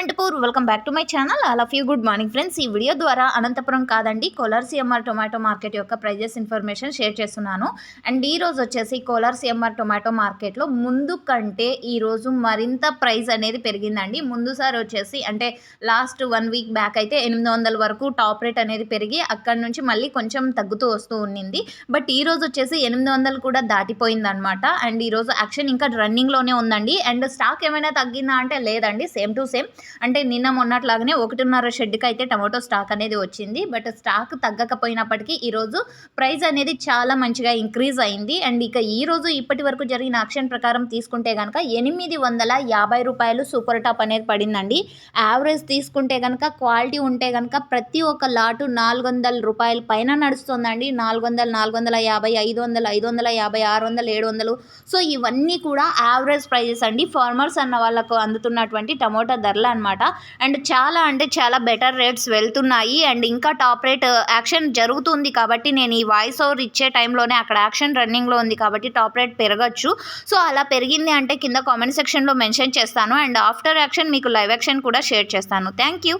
Anantapur. Welcome back to my channel all of you good morning friends ఈ video ద్వారా అనంతపురం కాదండి Kolar CMR tomato market యొక్క prices information share చేస్తున్నాను. And ఈ రోజు వచ్చేసి కోలార్ సిఎంఆర్ టొమాటో మార్కెట్లో ముందు కంటే ఈరోజు మరింత ప్రైస్ అనేది పెరిగిందండి. ముందుసారి వచ్చేసి అంటే లాస్ట్ వన్ వీక్ బ్యాక్ అయితే ఎనిమిది వందల వరకు టాప్ రేట్ అనేది పెరిగి అక్కడి నుంచి మళ్ళీ కొంచెం తగ్గుతూ వస్తూ ఉండింది బట్ ఈ రోజు వచ్చేసి ఎనిమిది వందలు కూడా దాటిపోయింది అనమాట అండ్ ఈరోజు యాక్షన్ ఇంకా రన్నింగ్లోనే ఉందండి. అండ్ స్టాక్ ఏమైనా తగ్గిందా అంటే లేదండి. సేమ్ టు సేమ్ అంటే నిన్న మొన్నట్లాగానే ఒకటిన్నర షెడ్కి అయితే టమాటో స్టాక్ అనేది వచ్చింది. బట్ స్టాక్ తగ్గకపోయినప్పటికీ ఈరోజు ప్రైస్ అనేది చాలా మంచిగా ఇంక్రీజ్ అయింది. అండ్ ఇక ఈ రోజు ఇప్పటి వరకు జరిగిన ఆక్షన్ ప్రకారం తీసుకుంటే కనుక ఎనిమిది వందల యాభై రూపాయలు సూపర్ టాప్ అనేది పడిందండి. యావరేజ్ తీసుకుంటే కనుక క్వాలిటీ ఉంటే కనుక ప్రతి ఒక్క లాటు నాలుగు వందల రూపాయల పైన నడుస్తుందండి. నాలుగు వందల నాలుగు వందల యాభై ఐదు వందల ఐదు వందల యాభై ఆరు వందల ఏడు వందలు. సో ఇవన్నీ కూడా యావరేజ్ ప్రైజెస్ అండి. ఫార్మర్స్ అన్న వాళ్ళకు అందుతున్నటువంటి టమోటా ధరలు అనమాట అండ్ చాలా అంటే చాలా బెటర్ రేట్స్ వెళ్తున్నాయి. అండ్ ఇంకా టాప్ రేట్ యాక్షన్ జరుగుతుంది కాబట్టి నేను ఈ వాయిస్ ఓవర్ ఇచ్చే టైంలోనే అక్కడ యాక్షన్ రన్నింగ్లో ఉంది కాబట్టి టాప్ రేట్ పెరగచ్చు. సో అలా పెరిగింది అంటే కింద కామెంట్ సెక్షన్లో మెన్షన్ చేస్తాను. అండ్ ఆఫ్టర్ యాక్షన్ మీకు లైవ్ యాక్షన్ కూడా షేర్ చేస్తాను. Thank you.